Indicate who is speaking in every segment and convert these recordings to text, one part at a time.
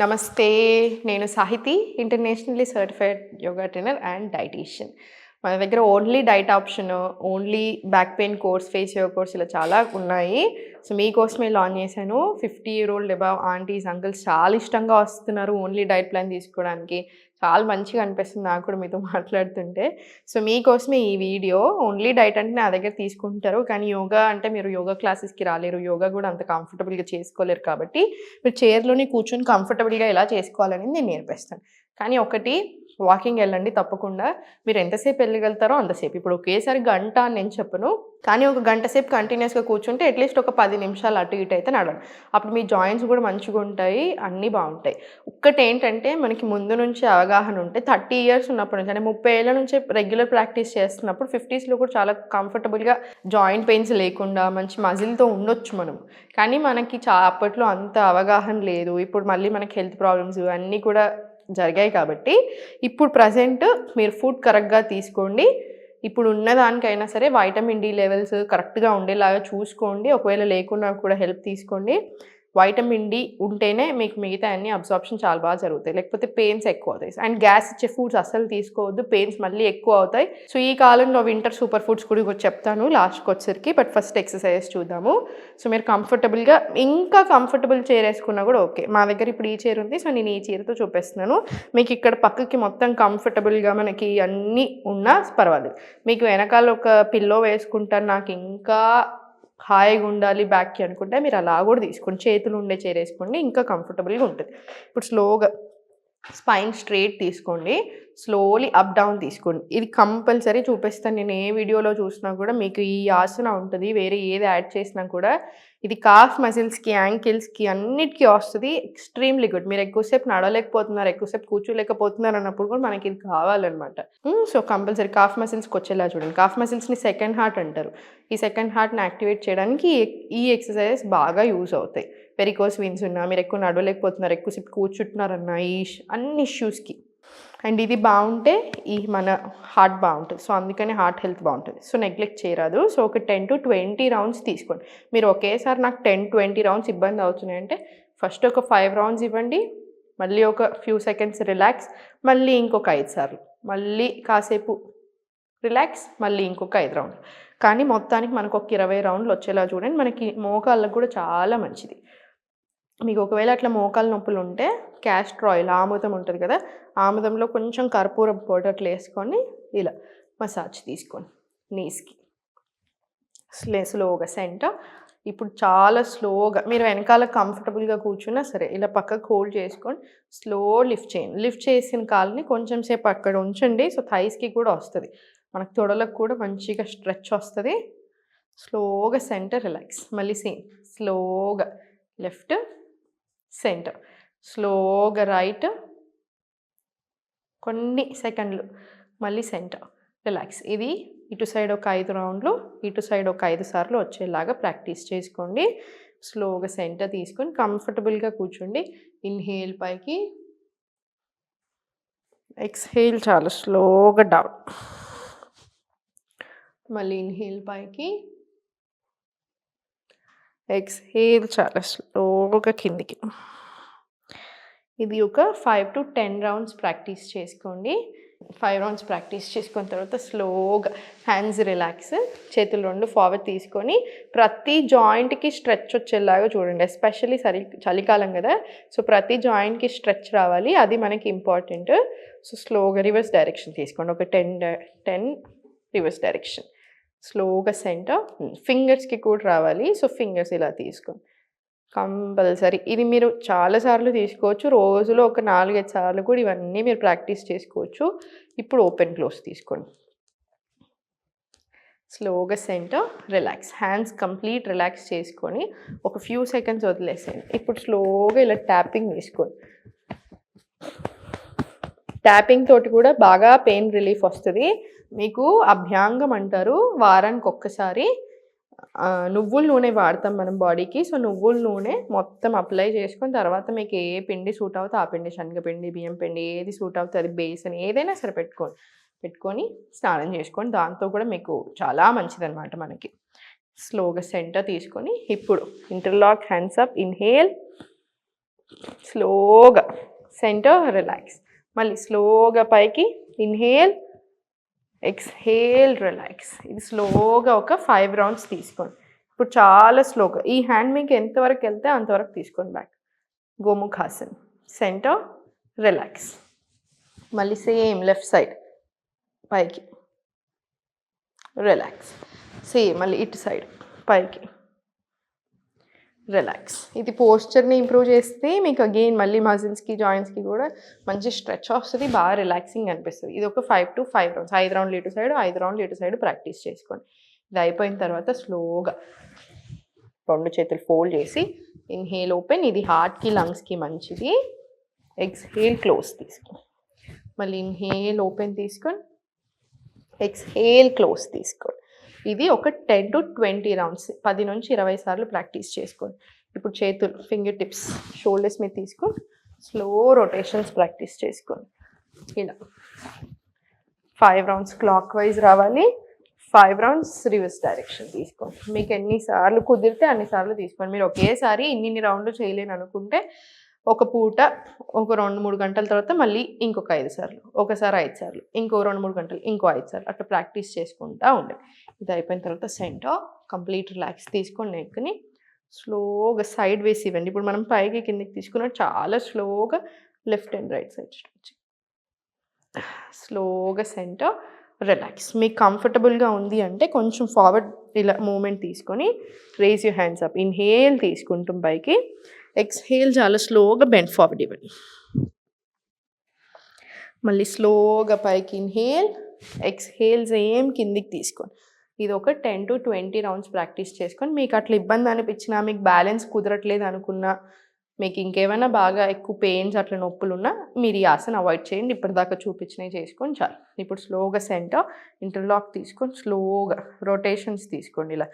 Speaker 1: నమస్తే నేను Sahithi internationally certified yoga trainer and dietician. మన దగ్గర only diet option only back pain course face yoga course ఇలా చాలా ఉన్నాయి. సో మీకోసమే లాంచ్ చేశాను. Fifty year old above aunties uncles చాలా ఇష్టంగా వస్తున్నారు ఓన్లీ డైట్ ప్లాన్ తీసుకోవడానికి. చాలా మంచిగా అనిపిస్తుంది నాకు కూడా మీతో మాట్లాడుతుంటే. సో మీకోసమే ఈ వీడియో ఓన్లీ డైట్ అంటే నా దగ్గర తీసుకుంటారు. కానీ యోగా అంటే మీరు యోగా క్లాసెస్కి రాలేరు. యోగా కూడా అంత కంఫర్టబుల్గా చేసుకోలేరు కాబట్టి మీరు చైర్లోనే కూర్చొని కంఫర్టబుల్గా ఎలా చేసుకోవాలని నేను నేర్పిస్తాను. కానీ ఒకటి వాకింగ్ వెళ్ళండి తప్పకుండా. మీరు ఎంతసేపు వెళ్ళగలుగుతారో అంతసేపు. ఇప్పుడు ఒకేసారి గంట అని నేను చెప్పను. కానీ ఒక గంట సేపు కంటిన్యూస్గా కూర్చుంటే అట్లీస్ట్ ఒక పది నిమిషాలు అటు ఇటు అయితే నడవండి. అప్పుడు మీ జాయింట్స్ కూడా మంచిగా ఉంటాయి అన్నీ బాగుంటాయి. ఒక్కటి ఏంటంటే మనకి ముందు నుంచి అవగాహన ఉంటే థర్టీ ఇయర్స్ ఉన్నప్పటి నుంచి అంటే ముప్పై ఏళ్ళ నుంచి రెగ్యులర్ ప్రాక్టీస్ చేస్తున్నప్పుడు ఫిఫ్టీస్లో కూడా చాలా కంఫర్టబుల్గా జాయింట్ పెయిన్స్ లేకుండా మంచి మజిల్తో ఉండొచ్చు మనం. కానీ మనకి చా అప్పట్లో అంత అవగాహన లేదు. ఇప్పుడు మళ్ళీ మనకి హెల్త్ ప్రాబ్లమ్స్ అన్నీ కూడా జరిగాయి కాబట్టి ఇప్పుడు ప్రజెంట్ మీరు ఫుడ్ కరెక్ట్గా తీసుకోండి. ఇప్పుడు ఉన్నదానికైనా సరే వైటమిన్ డి లెవెల్స్ కరెక్ట్గా ఉండేలాగా చూసుకోండి. ఒకవేళ లేకున్నా కూడా హెల్ప్ తీసుకోండి. వైటమిన్ డి ఉంటేనే మీకు మిగతా అన్ని అబ్జార్ప్షన్ చాలా బాగా జరుగుతాయి. లేకపోతే పెయిన్స్ ఎక్కువ అవుతాయి. అండ్ గ్యాస్ ఇచ్చే ఫుడ్స్ అస్సలు తీసుకోవద్దు. పెయిన్స్ మళ్ళీ ఎక్కువ అవుతాయి. సో ఈ కాలంలో వింటర్ సూపర్ ఫుడ్స్ కూడా చెప్తాను లాస్ట్కి వచ్చేసరికి. బట్ ఫస్ట్ ఎక్సర్సైజ్ చూద్దాము. సో మీరు కంఫర్టబుల్గా ఇంకా కంఫర్టబుల్ చైర్ వేసుకున్నా కూడా ఓకే మా దగ్గర ఇప్పుడు ఈ చైర్ ఉంది. సో నేను ఈ చైర్తో చూపిస్తున్నాను. మీకు ఇక్కడ పక్కకి మొత్తం కంఫర్టబుల్గా మనకి అన్నీ ఉన్నా పర్వాలేదు. మీకు వెనకాల ఒక పిల్లో వేసుకుంటాను. నాకు ఇంకా హాయిగా ఉండాలి బ్యాక్కి అనుకుంటే మీరు అలా కూడా తీసుకోండి. చేతులు ఉండే చైర్ వేసుకోండి ఇంకా కంఫర్టబుల్గా ఉంటుంది. ఇప్పుడు స్లోగా స్పైన్ స్ట్రేట్ తీసుకోండి. స్లోలీ అప్ డౌన్ తీసుకోండి. ఇది కంపల్సరీ చూపిస్తాను. నేను ఏ వీడియోలో చూసినా కూడా మీకు ఈ ఆసన ఉంటుంది. వేరే ఏది యాడ్ చేసినా కూడా ఇది కాఫ్ మజిల్స్కి యాంకిల్స్కి అన్నిటికీ వస్తుంది. ఎక్స్ట్రీమ్లీ గుడ్ మీరు ఎక్కువసేపు నడవలేకపోతున్నారు ఎక్కువసేపు కూర్చోలేకపోతున్నారు అన్నప్పుడు కూడా మనకి ఇది కావాలన్నమాట. సో కంపల్సరీ కాఫ్ మజిల్స్కి వచ్చేలా చూడండి. కాఫ్ మజిల్స్ని సెకండ్ హార్ట్ అంటారు. ఈ సెకండ్ హార్ట్ని యాక్టివేట్ చేయడానికి ఈ- ఈ ఎక్సర్సైజెస్ బాగా యూజ్ అవుతాయి. వెరికోస్ వీన్స్ ఉన్నా మీరు ఎక్కువ నడవలేకపోతున్నారు ఎక్కువసేపు కూర్చుంటున్నారన్నా ఈ అన్ని ఇష్యూస్కి అండ్ ఇది బాగుంటే ఈ మన హార్ట్ బాగుంటుంది. సో అందుకని హార్ట్ హెల్త్ బాగుంటుంది. సో నెగ్లెక్ట్ చేయరాదు. సో ఒక టెన్ టు ట్వంటీ రౌండ్స్ తీసుకోండి. మీరు ఒకేసారి నాకు టెన్ ట్వంటీ రౌండ్స్ ఇబ్బంది అవుతున్నాయంటే ఫస్ట్ ఒక ఫైవ్ రౌండ్స్ ఇవ్వండి. మళ్ళీ ఒక ఫ్యూ సెకండ్స్ రిలాక్స్ మళ్ళీ ఇంకొక ఐదు సార్లు. మళ్ళీ కాసేపు రిలాక్స్ మళ్ళీ ఇంకొక ఐదు రౌండ్ కానీ మొత్తానికి మనకు ఒక ఇరవై రౌండ్లు వచ్చేలా చూడండి. మనకి మోకాళ్ళకు కూడా చాలా మంచిది. మీకు ఒకవేళ అట్లా మోకాలు నొప్పులు ఉంటే క్యాస్టర్ ఆయిల్ ఆముదం ఉంటుంది కదా ఆముదంలో కొంచెం కర్పూరం పౌడర్ అట్లా వేసుకొని ఇలా మసాజ్ తీసుకోండి నీస్కి స్లే స్లోగా సెంటర్ ఇప్పుడు చాలా స్లోగా మీరు వెనకాల కంఫర్టబుల్గా కూర్చున్నా సరే ఇలా పక్కకు హోల్డ్ చేసుకొని స్లో లిఫ్ట్ చేయండి. లిఫ్ట్ చేసిన కాల్ని కొంచెం సేపు అక్కడ ఉంచండి సో థైస్కి కూడా వస్తుంది. మనకు తొడలకు కూడా మంచిగా స్ట్రెచ్ వస్తుంది. స్లోగా సెంటర్ రిలాక్స్ మళ్ళీ సేమ్ స్లోగా లెఫ్ట్ సెంటర్. స్లోగా రైట్ కొన్ని సెకండ్లు మళ్ళీ సెంటర్. రిలాక్స్. ఇది ఇటు సైడ్ ఒక ఐదు రౌండ్లు ఇటు సైడ్ ఒక ఐదు సార్లు వచ్చేలాగా ప్రాక్టీస్ చేసుకోండి. స్లోగా సెంటర్ తీసుకొని కంఫర్టబుల్గా కూర్చోండి. ఇన్హేల్ పైకి. ఎక్స్హేల్ చాలా. స్లోగా డౌన్. మళ్ళీ ఇన్హేల్ పైకి. ఎక్స్హేల్ చాలా. స్లో ఒక కిందికి. ఇది ఒక five to ten rounds practice చేసుకోండి. ఫైవ్ రౌండ్స్ ప్రాక్టీస్ చేసుకున్న తర్వాత స్లోగా హ్యాండ్స్ రిలాక్స్ చేతులు రెండు ఫార్వర్డ్ తీసుకొని ప్రతి జాయింట్కి స్ట్రెచ్ వచ్చేలాగా చూడండి. ఎస్పెషల్లీ చలి చలికాలం కదా సో ప్రతి జాయింట్కి స్ట్రెచ్ రావాలి. అది మనకి ఇంపార్టెంట్ సో స్లోగా రివర్స్ డైరెక్షన్ తీసుకోండి. ఒక టెన్ టెన్ రివర్స్ డైరెక్షన్ స్లోగా సెంటర్ ఫింగర్స్కి కూడా రావాలి. సో ఫింగర్స్ ఇలా తీసుకోండి. కంపల్సరీ. ఇది మీరు చాలాసార్లు తీసుకోవచ్చు. రోజులో ఒక నాలుగైదు సార్లు కూడా ఇవన్నీ మీరు ప్రాక్టీస్ చేసుకోవచ్చు. ఇప్పుడు ఓపెన్ క్లోజ్ తీసుకోండి. స్లోగా center relax. Hands complete relax చేసుకొని ఒక ఫ్యూ సెకండ్స్ వదిలేసేయండి. ఇప్పుడు స్లోగా ఇలా ట్యాపింగ్ తీసుకోండి. ట్యాపింగ్ తోటి కూడా బాగా పెయిన్ రిలీఫ్ వస్తుంది. మీకు అభ్యాంగం అంటారు. వారానికి ఒక్కసారి నువ్వుల నూనె వాడతాం మనం బాడీకి. సో నువ్వుల నూనె మొత్తం అప్లై చేసుకొని తర్వాత మీకు ఏ పిండి సూట్ అవుతే ఆ పిండి శనగపిండి బియ్యం పిండి ఏది సూట్ అవుతుంది అది బేసన్ ఏదైనా సరే పెట్టుకోండి పెట్టుకొని స్నానం చేసుకొని దాంతో కూడా మీకు చాలా మంచిదన్నమాట మనకి. స్లోగా సెంటర్ తీసుకొని ఇప్పుడు ఇంటర్లాక్ హ్యాండ్స్ అప్ ఇన్హేల్ స్లోగా సెంటర్ రిలాక్స్. మళ్ళీ స్లోగా పైకి ఇన్హేల్ ఎక్స్హేల్ రిలాక్స్ ఇది స్లోగా ఒక ఫైవ్ రౌండ్స్ తీసుకోండి. ఇప్పుడు చాలా స్లోగా ఈ హ్యాండ్ మీకు ఎంతవరకు వెళ్తే అంతవరకు తీసుకోండి బ్యాక్ గోముఖాసన్. సెంటర్ రిలాక్స్ మళ్ళీ సేమ్ లెఫ్ట్ సైడ్ పైకి. రిలాక్స్ సేమ్ మళ్ళీ ఇటు సైడ్ పైకి. రిలాక్స్ ఇది పోస్చర్ని ఇంప్రూవ్ చేస్తే మీకు అగైన్ మళ్ళీ మజిల్స్కి జాయింట్స్కి కూడా మంచి స్ట్రెచ్ వస్తుంది బాగా రిలాక్సింగ్ అనిపిస్తుంది. ఇది ఒక ఫైవ్ టు ఫైవ్ రౌండ్స్ ఐదు రౌండ్లు ఇటు సైడ్ ఐదు రౌండ్లు ఇటు సైడ్ ప్రాక్టీస్ చేసుకోండి. ఇది అయిపోయిన తర్వాత స్లోగా రెండు చేతులు ఫోల్డ్ చేసి ఇన్హేల్ ఓపెన్ ఇది హార్ట్కి లంగ్స్కి మంచిది. ఎక్స్హేల్ క్లోజ్ తీసుకోండి. మళ్ళీ ఇన్హేల్ ఓపెన్ తీసుకొని ఎక్స్హేల్ క్లోజ్ తీసుకోండి. ఇది ఒక టెన్ టు ట్వంటీ రౌండ్స్ పది నుంచి ఇరవై సార్లు ప్రాక్టీస్ చేసుకోండి. ఇప్పుడు చేతులు ఫింగర్ టిప్స్ షోల్డర్స్ మీద తీసుకొని స్లో రొటేషన్స్ ప్రాక్టీస్ చేసుకోండి. ఇలా. ఫైవ్ రౌండ్స్ క్లాక్ వైజ్ రావాలి. ఫైవ్ రౌండ్స్ రివర్స్ డైరెక్షన్ తీసుకోండి. మీకు ఎన్నిసార్లు కుదిరితే అన్నిసార్లు తీసుకోండి. మీరు ఒకేసారి ఇన్ని రౌండ్లు చేయలేను అనుకుంటే ఒక పూట ఒక రెండు మూడు గంటల తర్వాత మళ్ళీ ఇంకొక ఐదు సార్లు ఒకసారి ఐదు సార్లు ఇంకో రెండు మూడు గంటలు ఇంకో ఐదు సార్లు అట్లా ప్రాక్టీస్ చేసుకుంటూ ఉండే. ఇది అయిపోయిన తర్వాత సెంటర్ కంప్లీట్ రిలాక్స్ తీసుకొని నెక్ని స్లోగా సైడ్ వేసి ఇవ్వండి. ఇప్పుడు మనం పైకి కిందకి తీసుకున్న చాలా స్లోగా left and right side stretch స్లోగా సెంటర్ రిలాక్స్. మీకు కంఫర్టబుల్గా ఉంది అంటే కొంచెం ఫార్వర్డ్ ఇలా మూమెంట్ తీసుకొని raise you hands up inhale తీసుకుంటాం పైకి. ఎక్స్హేల్ చాలా స్లోగా బెండ్ ఫార్వర్డ్ ఇవ్వండి. మళ్ళీ స్లోగా పైకి ఇన్హేల్ ఎక్స్హేల్ సేమ్ కిందికి తీసుకోండి. ఇది ఒక ten to twenty rounds practice చేసుకొని మీకు అట్లా ఇబ్బంది అనిపించినా మీకు బ్యాలెన్స్ కుదరట్లేదు అనుకున్నా మీకు ఇంకేమైనా బాగా ఎక్కువ పెయిన్స్ అట్లా నొప్పులు ఉన్నా మీరు ఈ ఆసన అవాయిడ్ చేయండి. ఇప్పటిదాకా చూపించినవి చేసుకొని చాలు. ఇప్పుడు స్లోగా సెంటర్ ఇంటర్లాక్ తీసుకొని స్లోగా రొటేషన్స్ తీసుకోండి ఇలా.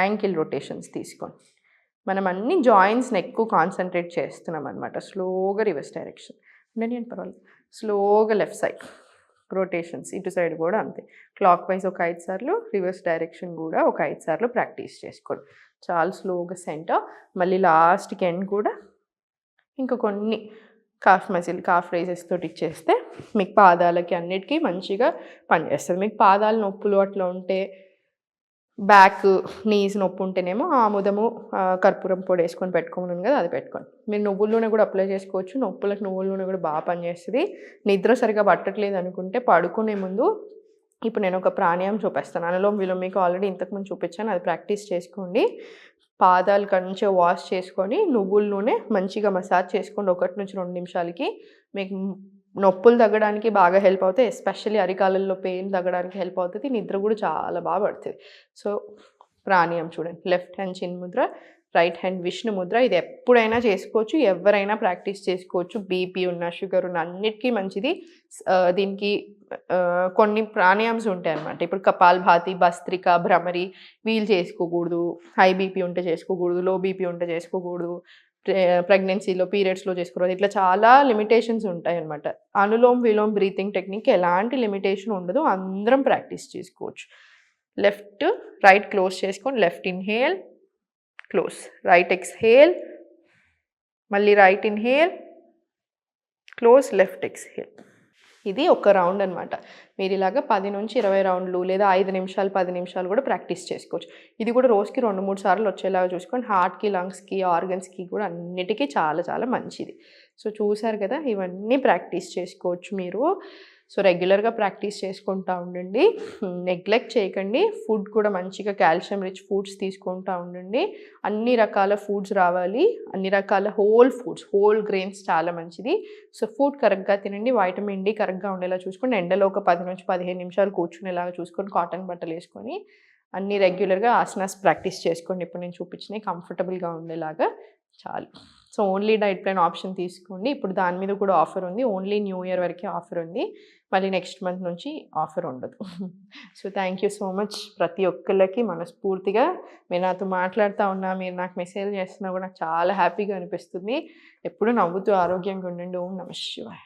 Speaker 1: యాంకిల్ రొటేషన్స్ తీసుకోండి. మనం అన్ని జాయింట్స్ని ఎక్కువ కాన్సన్ట్రేట్ చేస్తున్నాం అనమాట స్లోగా రివర్స్ డైరెక్షన్. అంటే పర్వాలేదు. స్లోగా లెఫ్ట్ సైడ్ రొటేషన్స్ ఇటు సైడ్ కూడా అంతే. క్లాక్ వైజ్ ఒక ఐదు సార్లు రివర్స్ డైరెక్షన్ కూడా ఒక ఐదు సార్లు ప్రాక్టీస్ చేసుకోండి చాలా స్లోగా సెంటర్. మళ్ళీ లాస్ట్కి ఎండ్ కూడా ఇంకా కొన్ని కాఫ్ మసిల్ కాఫ్ రైజెస్ తోటి ఇచ్చేస్తే మీకు పాదాలకి అన్నిటికీ మంచిగా పనిచేస్తుంది. మీకు పాదాలు నొప్పులు అట్లా ఉంటే బ్యాక్ నీస్ నొప్పి ఉంటేనేమో ఆముదము కర్పూరం పొడి వేసుకొని పెట్టుకున్నాను కదా అది పెట్టుకోండి. మీరు నువ్వుల నూనె కూడా అప్లై చేసుకోవచ్చు. నొప్పులకు నువ్వుల నూనె కూడా బాగా పనిచేస్తుంది. నిద్ర సరిగా పట్టట్లేదు అనుకుంటే పడుకునే ముందు ఇప్పుడు నేను ఒక ప్రాణాయామం చూపిస్తాను. అనలో వీళ్ళు మీకు ఆల్రెడీ ఇంతకుముందు చూపించాను. అది ప్రాక్టీస్ చేసుకోండి. పాదాలు కంచె వాష్ చేసుకొని నువ్వుల నూనె మంచిగా మసాజ్ చేసుకోండి ఒకటి నుంచి రెండు నిమిషాలకి మీకు నొప్పులు తగ్గడానికి బాగా హెల్ప్ అవుతాయి ఎస్పెషల్లీ అరికాలల్లో పెయిన్ తగ్గడానికి హెల్ప్ అవుతుంది నిద్ర కూడా చాలా బాగా పడుతుంది. సో ప్రాణాయామం చూడండి. లెఫ్ట్ హ్యాండ్ చిన్ ముద్ర రైట్ హ్యాండ్ విష్ణు ముద్ర ఇది ఎప్పుడైనా చేసుకోవచ్చు ఎవరైనా ప్రాక్టీస్ చేసుకోవచ్చు. బీపీ ఉన్న షుగర్ ఉన్న అన్నిటికీ మంచిది. దీనికి కొన్ని ప్రాణాయామ్స్ ఉంటాయి అన్నమాట. ఇప్పుడు కపాల్భాతి భస్త్రిక భ్రమరి వీలు చేసుకోకూడదు. హై బీపీ ఉంటే చేసుకోకూడదు లో బీపీ ఉంటే చేసుకోకూడదు. ప్రెగ్నెన్సీలో పీరియడ్స్లో చేసుకోకూడదు ఇట్లా చాలా లిమిటేషన్స్ ఉంటాయి అనమాట అనులోమ్ విలోమ్ బ్రీతింగ్ టెక్నిక్ ఎలాంటి లిమిటేషన్ ఉండదు అందరం ప్రాక్టీస్ చేసుకోవచ్చు. లెఫ్ట్ రైట్ క్లోజ్ చేసుకొని left inhale close. Right exhale మళ్ళీ right inhale close left exhale. ఇది ఒక రౌండ్ అనమాట మీరు ఇలాగ పది నుంచి ఇరవై రౌండ్లు లేదా ఐదు నిమిషాలు పది నిమిషాలు కూడా ప్రాక్టీస్ చేసుకోవచ్చు. ఇది కూడా రోజుకి రెండు మూడు సార్లు వచ్చేలాగా చూసుకొని హార్ట్కి లంగ్స్కి ఆర్గన్స్కి కూడా అన్నిటికీ చాలా చాలా మంచిది. సో చూసారు కదా? ఇవన్నీ ప్రాక్టీస్ చేసుకోవచ్చు మీరు. సో రెగ్యులర్గా ప్రాక్టీస్ చేసుకుంటూ ఉండండి. నెగ్లెక్ట్ చేయకండి. ఫుడ్ కూడా మంచిగా కాల్షియం రిచ్ ఫుడ్స్ తీసుకుంటూ ఉండండి. అన్ని రకాల ఫుడ్స్ రావాలి. అన్ని రకాల హోల్ ఫుడ్స్ హోల్ గ్రెయిన్స్ చాలా మంచిది. సో ఫుడ్ కరెక్ట్గా తినండి. వైటమిన్ డి కరెక్ట్గా ఉండేలా చూసుకోండి. ఎండలో ఒక పది నుంచి పదిహేను నిమిషాలు కూర్చునేలాగా చూసుకొని కాటన్ బట్టలు వేసుకొని అన్ని రెగ్యులర్గా ఆసనాస్ ప్రాక్టీస్ చేసుకోండి. ఇప్పుడు నేను చూపించినవి కంఫర్టబుల్గా ఉండేలాగా చాలు. So only diet plan option తీసుకోండి. ఇప్పుడు దాని మీద కూడా ఆఫర్ ఉంది. ఓన్లీ న్యూ ఇయర్ వరకే ఆఫర్ ఉంది. మళ్ళీ నెక్స్ట్ మంత్ నుంచి ఆఫర్ ఉండదు. So thank you so much. ప్రతి ఒక్కళ్ళకి మనస్ఫూర్తిగా మీరు నాతో మాట్లాడుతూ ఉన్నా మీరు నాకు మెసేజ్ చేస్తున్నా కూడా నాకు చాలా హ్యాపీగా అనిపిస్తుంది. ఎప్పుడు నవ్వుతూ ఆరోగ్యంగా ఉండండి. ఓం నమ శివాయ్.